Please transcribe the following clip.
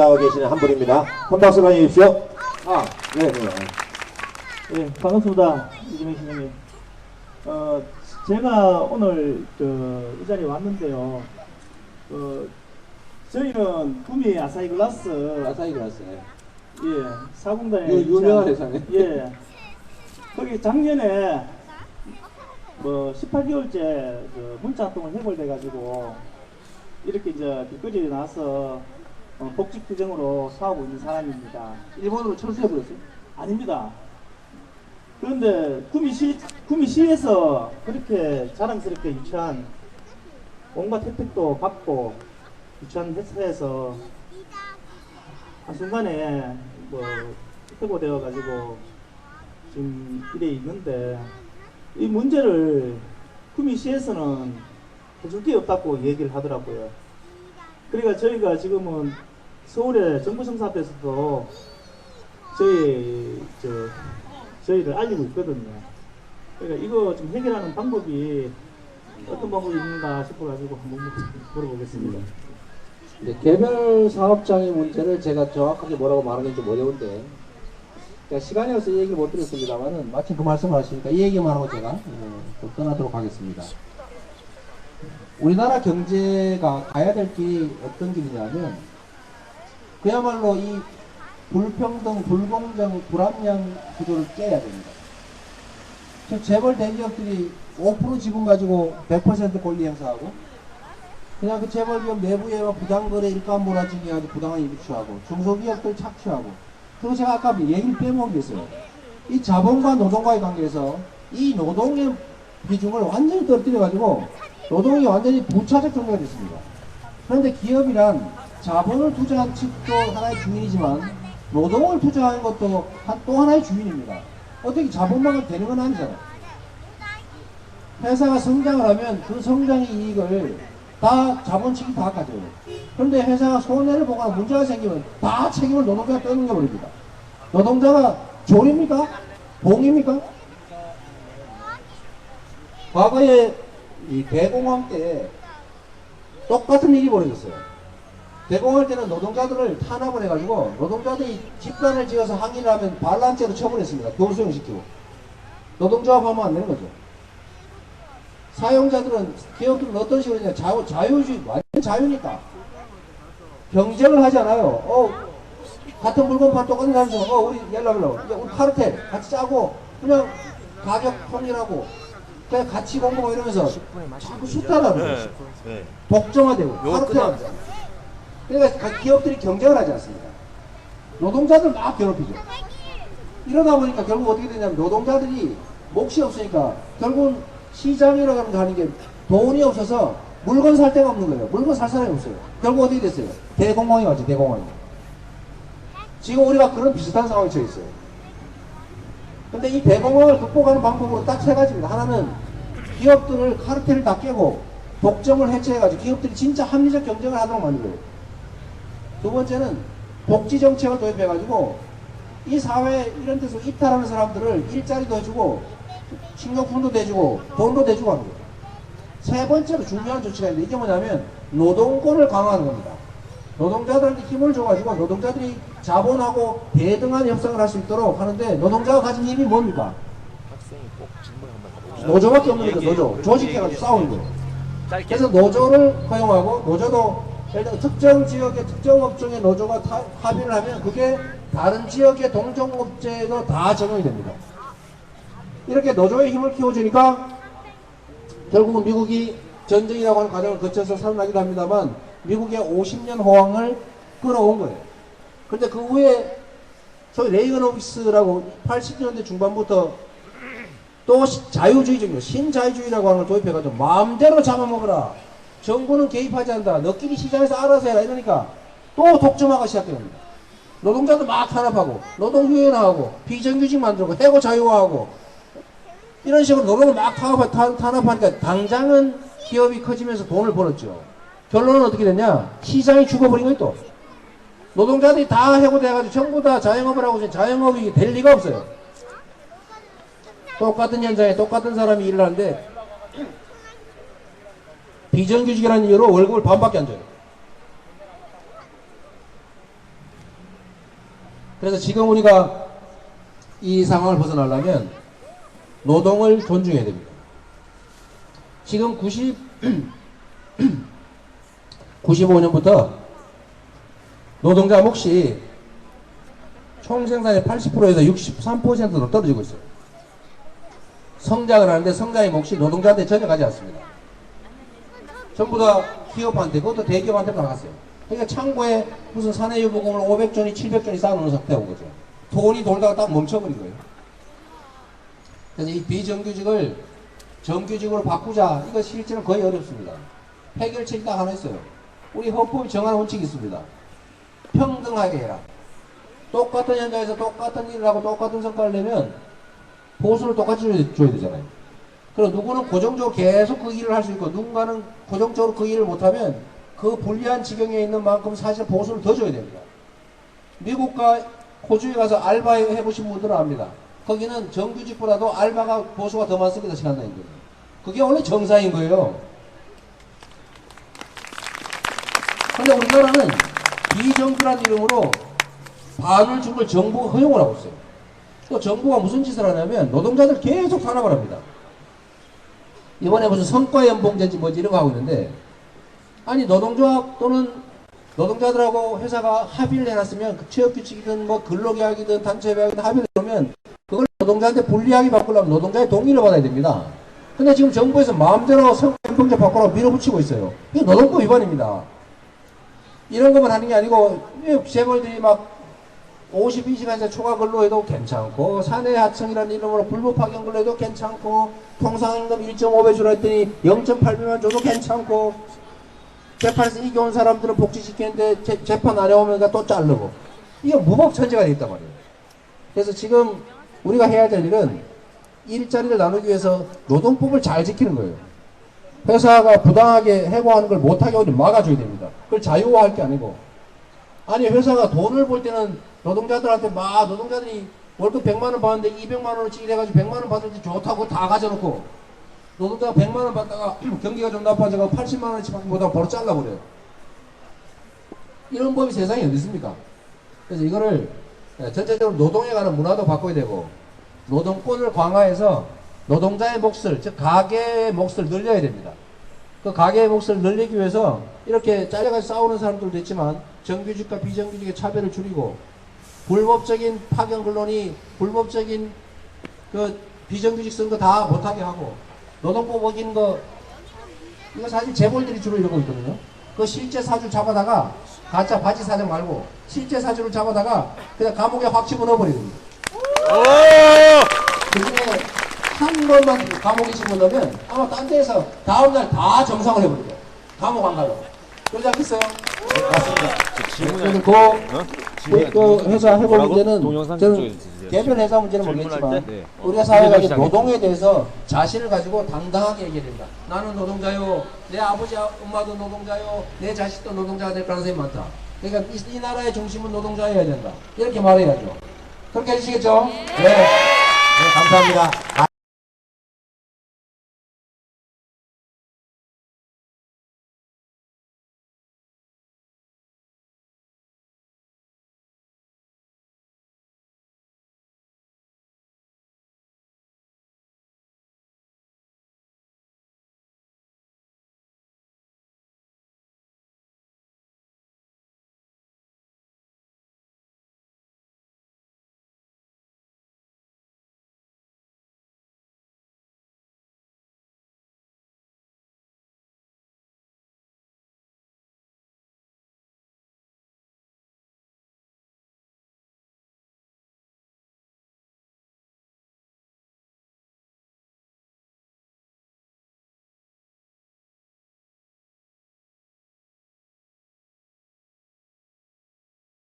하고 계시는 한 분입니다. 한 박수 많이 주십시오. 아, 네, 네. 예, 반갑습니다. 이재명 시장님. 어, 제가 오늘 저, 이 자리에 왔는데요. 어, 저희는 구미 아사히 글라스, 아사히 글라스. 예, 사공단에. 유- 유명한 회사네. 예. 거기 작년에 뭐 18개월째 그 문자 활동을 해골돼가지고 이렇게 이제 길거리에 나와서 어, 복직 규정으로 사오고 있는 사람입니다. 일본으로 철수해버렸어요. 아닙니다. 그런데 구미시, 구미시에서 그렇게 자랑스럽게 유치한 온갖 혜택도 받고 유치한 회사에서 한순간에 뭐 해고되어 가지고 지금 이래 있는데 이 문제를 구미시에서는 해줄 게 없다고 얘기를 하더라고요. 그러니까 저희가 지금은 서울의 정부청사 앞에서도 저희 저 저희를 알리고 있거든요. 그러니까 이거 좀 해결하는 방법이 어떤 방법이 있는가 싶어가지고 한번 물어보겠습니다. 이제 개별 사업장의 문제를 제가 정확하게 뭐라고 말하기는 좀 어려운데 제가 시간이 없어서 이 얘기를 못 드렸습니다만은 마침 그 말씀을 하시니까 이 얘기만 하고 제가 예, 또 떠나도록 하겠습니다. 우리나라 경제가 가야 될 길이 어떤 길이냐면 그야말로 이 불평등, 불공정, 불합리한 구조를 깨야 됩니다. 지금 재벌 대기업들이 5% 지분 가지고 100% 권리 행사하고 그냥 그 재벌기업 내부에 막 부당거래 일감 몰아주기 아주 부당한 일을 취하고 중소기업들 착취하고 그리고 제가 아까 얘기를 있어요. 이 자본과 노동과의 관계에서 이 노동의 비중을 완전히 떨어뜨려가지고 노동이 완전히 부차적 정리가 됐습니다. 그런데 기업이란 자본을 투자한 측도 하나의 주인이지만 노동을 투자하는 것도 한- 또 하나의 주인입니다. 어떻게 자본만 되는 건 아니잖아요. 회사가 성장을 하면 그 성장의 이익을 다 자본 측이 다 가져요. 그런데 회사가 손해를 보거나 문제가 생기면 다 책임을 노동자가 떠넘겨 버립니다. 노동자가 조립니까? 봉입니까? 과거에 이 대공황 때 똑같은 일이 벌어졌어요. 대공황 때는 노동자들을 탄압을 해가지고 노동자들이 집단을 지어서 항의를 하면 반란죄로 처벌했습니다. 교수형시키고. 노동조합 하면 안 되는 거죠. 사용자들은 기업들은 어떤 식으로 했냐 자유, 자유주의 완전 자유니까 경쟁을 하지 않아요 어 같은 물건 판 똑같은 사람들 어 우리 연락을로 우리 카르텔 같이 짜고 그냥 가격 통일하고 그냥 같이 공부하고 이러면서 자꾸 수탈하는 거예요 독점화되고 카르텔화되고 그러니까 각 기업들이 경쟁을 하지 않습니다 노동자들 막 괴롭히죠 이러다 보니까 결국 어떻게 되냐면 노동자들이 몫이 없으니까 결국은 시장이라고 하는 게 돈이 없어서 물건 살 데가 없는 거예요. 물건 살 사람이 없어요. 결국 어떻게 됐어요? 대공황이 왔죠, 대공황이. 지금 우리가 그런 비슷한 상황에 처해 있어요. 근데 이 대공황을 극복하는 방법으로 딱세 가지입니다. 하나는 기업들을 카르텔을 다 깨고 독점을 해체해가지고 기업들이 진짜 합리적 경쟁을 하도록 만들어요. 두 번째는 복지 정책을 도입해가지고 이 사회 이런 데서 이탈하는 사람들을 일자리도 해주고 식료품도 대주고 돈도 대주고 하는 거예요. 세 번째로 중요한 조치가 있는데 이게 뭐냐면 노동권을 강화하는 겁니다. 노동자들한테 힘을 줘가지고 노동자들이 자본하고 대등한 협상을 할 수 있도록 하는데 노동자가 가진 힘이 뭡니까? 노조밖에 없는 거죠. 노조. 조직해가지고 싸우는 거예요. 그래서 노조를 허용하고 노조도 예를 들어 특정 지역의 특정 업종의 노조가 타- 합의를 하면 그게 다른 지역의 동종업체에도 다 적용이 됩니다. 이렇게 노조의 힘을 키워주니까 결국은 미국이 전쟁이라고 하는 과정을 거쳐서 살아나기도 합니다만 미국의 50년 호황을 끌어온 거예요. 그런데 그 후에 소위 레이건오비스라고 80년대 중반부터 또 시- 자유주의적인 신자유주의라고 하는 걸 도입해가지고 마음대로 잡아먹어라. 정부는 개입하지 않는다. 너끼리 시장에서 알아서 해라. 이러니까 또 독점화가 시작됩니다. 노동자도 막 탄압하고 노동휴연화하고 비정규직 만들고 해고 자유화하고 이런 식으로 노동을 막 탄압하니까 당장은 기업이 커지면서 돈을 벌었죠. 결론은 어떻게 됐냐? 시장이 죽어버린 거예요 또. 노동자들이 다 해고돼가지고 전부 다 자영업을 하고 있으니 자영업이 될 리가 없어요. 똑같은 현장에 똑같은 사람이 일을 하는데 비정규직이라는 이유로 월급을 반밖에 안 줘요. 그래서 지금 우리가 이 상황을 벗어나려면 노동을 존중해야 됩니다. 지금 90, 95년부터 노동자 몫이 총 생산의 80%에서 63%로 떨어지고 있어요. 성장을 하는데 성장의 몫이 노동자한테 전혀 가지 않습니다. 전부 다 기업한테, 그것도 대기업한테 나갔어요. 그러니까 창고에 무슨 산해유보금을 500조니 700조니 쌓아놓은 상태가 온 거죠. 돈이 돌다가 딱 멈춰버린 거예요. 그래서 이 비정규직을 정규직으로 바꾸자. 이거 실제는 거의 어렵습니다. 해결책이 딱 하나 있어요. 우리 헌법이 정한 원칙이 있습니다. 평등하게 해라. 똑같은 현장에서 똑같은 일을 하고 똑같은 성과를 내면 보수를 똑같이 줘야- 되잖아요. 그럼 누구는 고정적으로 계속 그 일을 할 수 있고 누군가는 고정적으로 그 일을 못하면 그 불리한 지경에 있는 만큼 사실 보수를 더 줘야 됩니다. 미국과 호주에 가서 알바 해보신 분들은 압니다. 거기는 정규직보다도 알바가 보수가 더 많습니다. 시간당인 그게 원래 정상인 거예요. 근데 우리나라는 비정규란 이름으로 반을 준걸 정부가 허용을 하고 있어요. 또 정부가 무슨 짓을 하냐면 노동자들 계속 탄압을 합니다. 이번에 무슨 성과연봉제지 뭐지 이런 거 하고 있는데 아니 노동조합 또는 노동자들하고 회사가 합의를 해놨으면 그 취업규칙이든 뭐 근로계약이든 단체계약이든 합의를 해놓으면 그걸 노동자한테 불리하게 바꾸려면 노동자의 동의를 받아야 됩니다. 근데 지금 정부에서 마음대로 성과연봉제 바꾸라고 밀어붙이고 있어요. 이게 노동법 위반입니다. 이런 것만 하는 게 아니고 재벌들이 막 52시간제 초과 근로 해도 괜찮고 사내 하청이라는 이름으로 불법 파견 근로 해도 괜찮고 통상임금 1.5배 주라 했더니 0.8배만 줘도 괜찮고 재판에서 이겨온 사람들은 복지시키는데 재, 재판 안 해오면 또 자르고. 이게 무법천지가 돼 있단 말이에요. 그래서 지금 우리가 해야 될 일은 일자리를 나누기 위해서 노동법을 잘 지키는 거예요 회사가 부당하게 해고하는 걸 못하게 우리 막아줘야 됩니다 그걸 자유화할 게 아니고 아니 회사가 돈을 벌 때는 노동자들한테 막 노동자들이 월급 100만 원 받는데 200만 원어치 일해가지고 100만 원 받을 때 좋다고 다 가져놓고 노동자가 100만 원 받다가 경기가 좀 나빠져서 80만 원어치 받고 보다 바로 잘라버려요. 이런 법이 세상에 어디 있습니까? 그래서 이거를 전체적으로 노동에 관한 문화도 바꿔야 되고 노동권을 강화해서 노동자의 몫을 즉 가계의 몫을 늘려야 됩니다. 그 가계의 몫을 늘리기 위해서 이렇게 잘려가지고 싸우는 사람들도 있지만 정규직과 비정규직의 차별을 줄이고 불법적인 파견 근로니 불법적인 그 비정규직 쓴 거 다 못하게 하고 노동법 어긴 거 이거 사실 재벌들이 주로 이러고 있거든요. 그 실제 사주 잡아다가 가짜 바지 사장 말고 실제 사주를 잡아다가 그냥 감옥에 확 집어넣어버리거든요. 한 번만 감옥에 집어넣으면 아마 딴 데에서 다음날 다 정상을 해버려요. 감옥 안 가려고. 그러지 않겠어요? 그래서 그, 그, 그 회사 해고 뭐라고? 문제는 저는. 개별 회사 문제는 모르겠지만 때? 네. 우리가 사회가 이제. 노동에 대해서 자신을 가지고 당당하게 얘기해야 된다. 나는 노동자요. 내 아버지 엄마도 노동자요. 내 자식도 노동자가 될 가능성이 많다. 그러니까 이, 이 나라의 중심은 노동자여야 된다. 이렇게 말해야죠. 그렇게 해주시겠죠? 네. 네, 감사합니다.